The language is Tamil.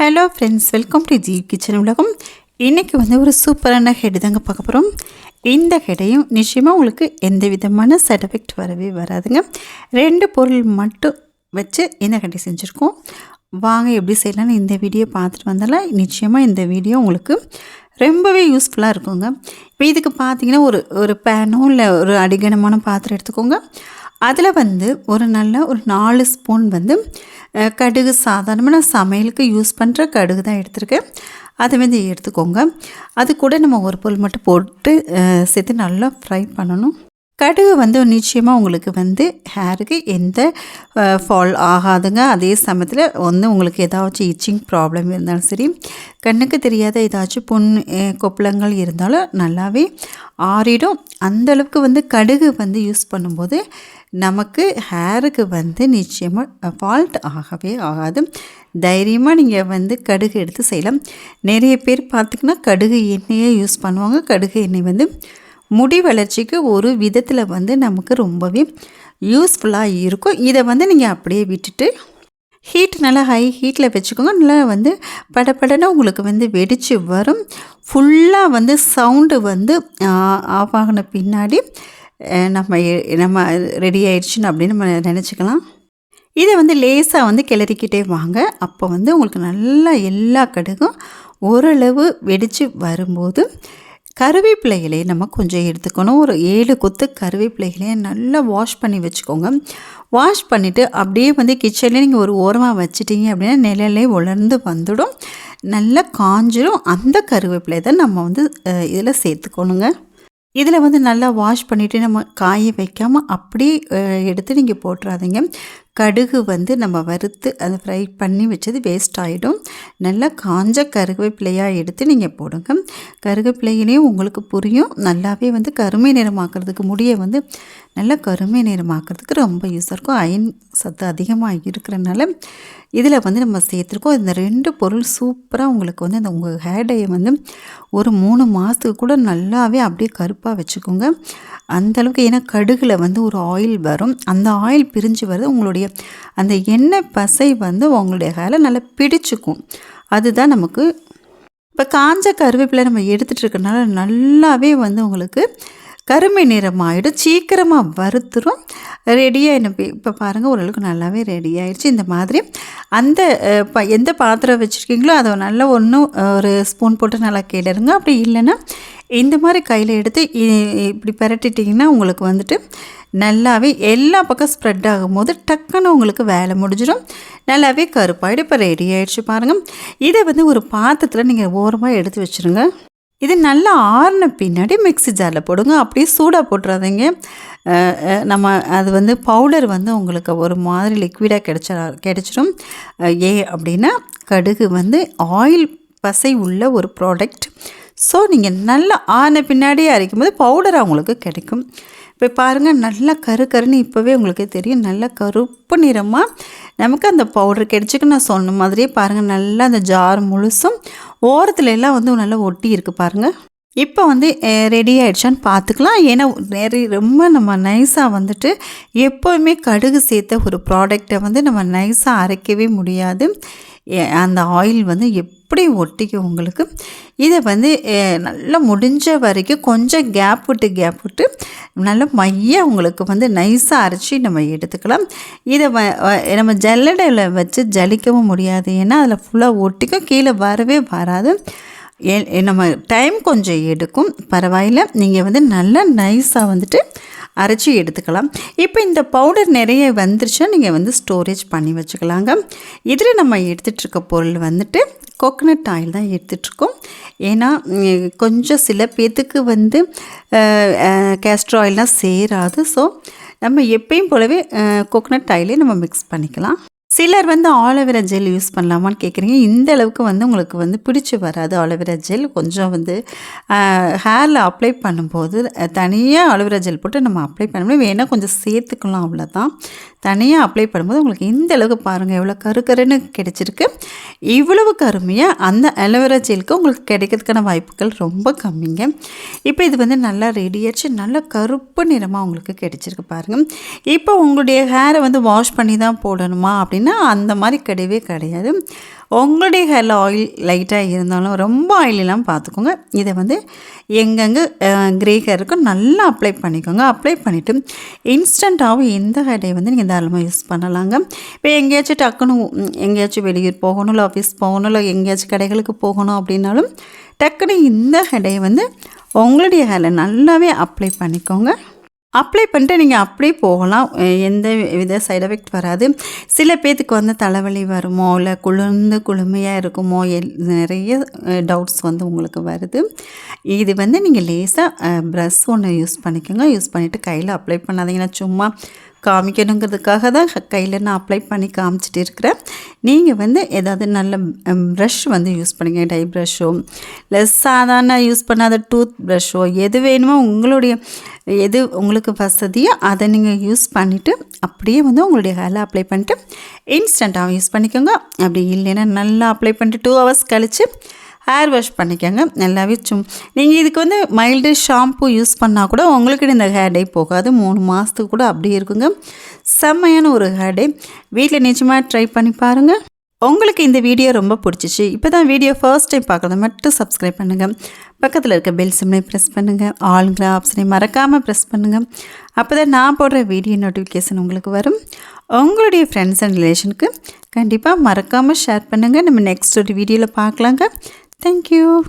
Hello friends welcome to the kitchen உலகம். இன்றைக்கி வந்து ஒரு சூப்பரான ஹெட் தாங்க பார்க்க போகிறோம் இந்த ஹெடையும் நிச்சயமாக உங்களுக்கு எந்த விதமான சைட் எஃபெக்ட் வரவே வராதுங்க. ரெண்டு பொருள் மட்டும் வச்சு இந்த ஹெட்டை செஞ்சுருக்கோம். வாங்க எப்படி செய்யலாம்னு இந்த வீடியோ பார்த்துட்டு வந்தாலும் நிச்சயமாக இந்த வீடியோ உங்களுக்கு ரொம்பவே யூஸ்ஃபுல்லாக இருக்குங்க. இப்போ இதுக்கு பார்த்தீங்கன்னா ஒரு ஒரு பேனோ இல்லை ஒரு அடிகனமான பாத்திரம் எடுத்துக்கோங்க. அதில் வந்து ஒரு நல்ல ஒரு நாலு ஸ்பூன் வந்து கடுகு சாதாரணமாக நான் சமையலுக்கு யூஸ் பண்ணுற கடுகு தான் எடுத்திருக்கேன் அதை வந்து எடுத்துக்கோங்க. அது கூட நம்ம ஒரு பொருள் மட்டும் போட்டு சேர்த்து நல்லா ஃப்ரை பண்ணணும். கடுகு வந்து நிச்சயமாக உங்களுக்கு வந்து ஹேருக்கு எந்த ஃபால் ஆகாதுங்க. அதே சமயத்தில் வந்து உங்களுக்கு ஏதாச்சும் இச்சிங் ப்ராப்ளம் இருந்தாலும் சரி கண்ணுக்கு தெரியாத ஏதாச்சும் புண் கொப்பளங்கள் இருந்தாலும் நல்லாவே ஆறிடும். அந்தளவுக்கு வந்து கடுகு வந்து யூஸ் பண்ணும்போது நமக்கு ஹேருக்கு வந்து நிச்சயமாக ஃபால்ட் ஆகவே ஆகாது. தைரியமாக நீங்கள் வந்து கடுகு எடுத்து செய்யலாம். நிறைய பேர் பார்த்திங்கன்னா கடுகு எண்ணெயே யூஸ் பண்ணுவாங்க. கடுகு எண்ணெய் வந்து முடி வளர்ச்சிக்கு ஒரு விதத்தில் வந்து நமக்கு ரொம்பவே யூஸ்ஃபுல்லாக இருக்கும். இதை வந்து நீங்கள் அப்படியே விட்டுட்டு ஹீட் நல்லா ஹை ஹீட்டில் வச்சுக்கோங்க. நல்லா வந்து படபடன்னு உங்களுக்கு வந்து வெடித்து வரும். ஃபுல்லாக வந்து சவுண்டு வந்து ஆஃப் ஆகின பின்னாடி நம்ம நம்ம ரெடி ஆயிடுச்சுன்னு அப்படின்னு நம்ம நினச்சிக்கலாம். இதை வந்து லேசாக வந்து கிளறிக்கிட்டே வாங்க. அப்போ வந்து உங்களுக்கு நல்லா எல்லா கடுகும் ஓரளவு வெடித்து வரும்போது கருவேப்பிலைகளே நம்ம கொஞ்சம் எடுத்துக்கணும். ஒரு ஏழு கொத்து கருவேப்பிலைகளே நல்லா வாஷ் பண்ணி வச்சுக்கோங்க. வாஷ் பண்ணிவிட்டு அப்படியே வந்து கிச்சன்லேயே நீங்கள் ஒரு ஓரமாக வச்சுட்டீங்க அப்படின்னா நிலையிலே உலர்ந்து வந்துடும். நல்லா காஞ்சிடும் அந்த கருவேப்பிலை தான் நம்ம வந்து இதில் சேர்த்துக்கணுங்க. இதில் வந்து நல்லா வாஷ் பண்ணிவிட்டு நம்ம காய வைக்காமல் அப்படியே எடுத்து நீங்கள் போட்டுறாதீங்க. கடுகு வந்து நம்ம வறுத்து அதை ஃப்ரை பண்ணி வச்சது வேஸ்ட் ஆகிடும் நல்லா காஞ்ச கருவேப்பிலையாக எடுத்து நீங்கள் போடுங்க. கருவேப்பிலையிலையும் உங்களுக்கு புரியும். நல்லாவே வந்து கருமை நிறமாக்குறதுக்கு முடியை வந்து நல்லா கருமை நிறமாக்குறதுக்கு ரொம்ப யூஸாக இருக்கும். அயன் சத்து அதிகமாக இருக்கிறனால இதில் வந்து நம்ம சேர்த்துருக்கோம். இந்த ரெண்டு பொருள் சூப்பராக உங்களுக்கு வந்து அந்த உங்கள் ஹேர்டையை வந்து ஒரு மூணு மாதத்துக்கு கூட நல்லாவே அப்படியே கருப்பாக வச்சுக்கோங்க. அந்த அளவுக்கு ஏன்னா கடுகில் வந்து ஒரு ஆயில் வரும். அந்த ஆயில் பிரிஞ்சு வர்றது உங்களுடைய அந்த எண்ணெய் பசை வந்து உங்களுடைய ஹேரில் நல்லா பிடிச்சிக்கும். அதுதான் நமக்கு இப்போ காஞ்ச கருவேப்பிலை நம்ம எடுத்துகிட்டு இருக்கிறனால நல்லாவே வந்து உங்களுக்கு கருமை நிறமாயிடும். சீக்கிரமாக வறுத்துரும். ரெடியாக என்ன இப்போ பாருங்கள் ஓரளவுக்கு நல்லாவே ரெடி ஆயிடுச்சு. இந்த மாதிரி அந்த ப எந்த பாத்திரம் வச்சுருக்கீங்களோ அதை நல்லா ஒன்றும் ஒரு ஸ்பூன் போட்டு நல்லா கிளறுங்க. அப்படி இல்லைன்னா இந்த மாதிரி கையில் எடுத்து இ- இப்படி பரட்டிட்டிங்கன்னா உங்களுக்கு வந்துட்டு நல்லாவே எல்லா பக்கம் ஸ்ப்ரெட் ஆகும்போது டக்குன்னு உங்களுக்கு வேலை முடிஞ்சிடும் நல்லாவே கருப்பாயிடு இப்போ ரெடி ஆகிடுச்சு பாருங்கள் இதை வந்து ஒரு பாத்திரத்தில் நீங்கள் ஓரமாக எடுத்து வச்சுருங்க. இது நல்லா ஆறின பின்னாடி மிக்ஸி ஜாரில் போடுங்க. அப்படியே சூடாக போட்டுறாதீங்க. நம்ம அது வந்து பவுடர் வந்து உங்களுக்கு ஒரு மாதிரி லிக்விடாக கிடைச்ச கிடைச்சிடும் ஏ அப்படின்னா கடுகு வந்து ஆயில் பசை உள்ள ஒரு ப்ராடக்ட் ஸோ நீங்கள் நல்லா ஆன பின்னாடியே அரைக்கும் போது பவுடர் உங்களுக்கு கிடைக்கும். இப்போ பாருங்கள் நல்லா கரு கருன்னு இப்போவே உங்களுக்கு தெரியும். நல்லா கருப்பு நிறமாக நமக்கு அந்த பவுடர் கிடைச்சிக்கு நான் சொன்ன மாதிரியே பாருங்கள் நல்லா அந்த ஜார் முழுசும் ஓரத்துல எல்லாம் வந்து நல்லா ஒட்டி இருக்குது பாருங்கள் இப்போ வந்து ரெடி ஆகிடுச்சான்னு பார்த்துக்கலாம். ஏன்னா நிறைய ரொம்ப நம்ம நைஸாக வந்துட்டு எப்போவுமே கடுகு சேர்த்த ஒரு ப்ராடக்டை வந்து நம்ம நைஸாக அரைக்கவே முடியாது. அந்த ஆயில் வந்து எப்படி ஒட்டிக்கும் உங்களுக்கு? இதை வந்து நல்லா முடிஞ்ச வரைக்கும் கொஞ்சம் கேப் விட்டு கேப் விட்டு நல்ல மைய உங்களுக்கு வந்து நைஸாக அரைச்சி நம்ம எடுத்துக்கலாம். இதை வ- நம்ம ஜல்லடையில் வச்சு ஜலிக்கவும் முடியாது. ஏன்னா அதில் ஃபுல்லாக ஒட்டிக்கும் கீழே வரவே வராது. நம்ம டைம் கொஞ்சம் எடுக்கும். பரவாயில்ல. நீங்கள் வந்து நல்லா நைஸாக வந்துட்டு அரைச்சி எடுத்துக்கலாம். இப்போ இந்த பவுடர் நிறைய வந்துருச்சுன்னா நீங்கள் வந்து ஸ்டோரேஜ் பண்ணி வச்சுக்கலாங்க. இதில் நம்ம எடுத்துகிட்ருக்க பொருள் வந்துட்டு கோகனட் ஆயில் தான் எடுத்துகிட்ருக்கோம் ஏன்னா கொஞ்சம் சில பேர்த்துக்கு வந்து கேஸ்ட்ரோ ஆயில்லாம் சேராது. ஸோ நம்ம எப்பயும் போலவே கோகனட் ஆயிலே நம்ம மிக்ஸ் பண்ணிக்கலாம். சிலர் வந்து ஆலோவேரா ஜெல் யூஸ் பண்ணலாமான்னு கேட்குறீங்க இந்த அளவுக்கு வந்து உங்களுக்கு வந்து பிடிச்சி வராது ஆலோவேரா ஜெல் கொஞ்சம் வந்து ஹேரில் அப்ளை பண்ணும்போது தனியாக ஆலோவேரா ஜெல் போட்டு நம்ம அப்ளை பண்ணும்போது வேணால் கொஞ்சம் சேர்த்துக்கலாம் அவ்வளோதான் தனியாக அப்ளை பண்ணும்போது உங்களுக்கு இந்த அளவுக்கு பாருங்கள் எவ்வளோ கரு கருன்னு கிடைச்சிருக்கு. இவ்வளவு கருமையாக அந்த அலோவேரா ஜெலுக்கு உங்களுக்கு கிடைக்கிறதுக்கான வாய்ப்புகள் ரொம்ப கம்மிங்க. இப்போ இது வந்து நல்லா ரெடியாச்சு நல்லா நல்ல கருப்பு நிறமாக உங்களுக்கு கிடைச்சிருக்கு பாருங்கள் இப்போ உங்களுடைய ஹேரை வந்து வாஷ் பண்ணி தான் போடணுமா அப்படின்னு அந்த மாதிரி கிடையவே கிடையாது. உங்களுடைய ஹேரில் ஆயில் லைட்டாக இருந்தாலும் ரொம்ப ஆயிலெலாம் பார்த்துக்கோங்க. இதை வந்து எங்கெங்கே க்ரே ஹேருக்கும் நல்லா அப்ளை பண்ணிக்கோங்க. அப்ளை பண்ணிவிட்டு இன்ஸ்டண்ட்டாகவும் இந்த ஹேரை வந்து நீங்கள் தாராளமாக யூஸ் பண்ணலாங்க. இப்போ எங்கேயாச்சும் டக்குன்னு எங்கேயாச்சும் வெளியூர் போகணும் இல்லை ஆஃபீஸ் போகணும் இல்லை எங்கேயாச்சும் கடைகளுக்கு போகணும் அப்படின்னாலும் டக்குன்னு இந்த ஹெடையை வந்து உங்களுடைய ஹேரில் நல்லாவே அப்ளை பண்ணிக்கோங்க. அப்ளை பண்ணிட்டு நீங்கள் அப்படியே போகலாம். எந்த வித சைட் எஃபெக்ட் வராது. சில பேர்த்துக்கு வந்து தலைவலி வருமோ இல்லை குளிர்ந்து குளுமையாக இருக்குமோ எல் நிறைய டவுட்ஸ் வந்து உங்களுக்கு வருது. இது வந்து நீங்கள் லேசாக ப்ரஷ் ஒன்று யூஸ் பண்ணிக்கோங்க. யூஸ் பண்ணிவிட்டு கையில் அப்ளை பண்ணாதீங்கன்னா சும்மா காமிக்கணுங்கிறதுக்காக தான் கையில் நான் அப்ளை பண்ணி காமிச்சிட்டு இருக்கிறேன். நீங்கள் வந்து ஏதாவது நல்ல ப்ரஷ் வந்து யூஸ் பண்ணுங்கள் டை ப்ரஷ்ஷோ இல்லை சாதாரண யூஸ் பண்ணாத டூத் ப்ரஷ்ஷோ எது வேணுமோ உங்களுடைய எது உங்களுக்கு வசதியோ அதை நீங்கள் யூஸ் பண்ணிவிட்டு அப்படியே வந்து உங்களுடைய ஹேரில் அப்ளை பண்ணிட்டு இன்ஸ்டண்ட்டாக யூஸ் பண்ணிக்கோங்க. அப்படி இல்லைன்னா நல்லா அப்ளை பண்ணிட்டு டூ ஹவர்ஸ் கழித்து ஹேர் வாஷ் பண்ணிக்கோங்க. நல்லாவே சும் நீங்கள் இதுக்கு வந்து மைல்டு ஷாம்பு யூஸ் பண்ணால் கூட உங்களுக்கு இந்த ஹேர் டே போகாது. மூணு மாதத்துக்கு கூட அப்படியே இருக்குங்க. செம்மையான ஒரு ஹேர் டே வீட்டில் நிஜமாக ட்ரை பண்ணி பாருங்கள் உங்களுக்கு இந்த வீடியோ ரொம்ப பிடிச்சிச்சு. இப்போ தான் வீடியோ ஃபர்ஸ்ட் டைம் பார்க்குறத மட்டும் சப்ஸ்கிரைப் பண்ணுங்கள் பக்கத்தில் இருக்க பெல் சிம்னை ப்ரெஸ் பண்ணுங்கள் ஆளுங்கிற ஆப்ஷனை மறக்காமல் ப்ரெஸ் பண்ணுங்கள் அப்போ தான் நான் போடுற வீடியோ நோட்டிஃபிகேஷன் உங்களுக்கு வரும். உங்களுடைய ஃப்ரெண்ட்ஸ் அண்ட் ரிலேஷனுக்கு கண்டிப்பாக மறக்காமல் ஷேர் பண்ணுங்கள் நம்ம நெக்ஸ்ட் ஒரு வீடியோவில் பார்க்கலாங்க. Thank you.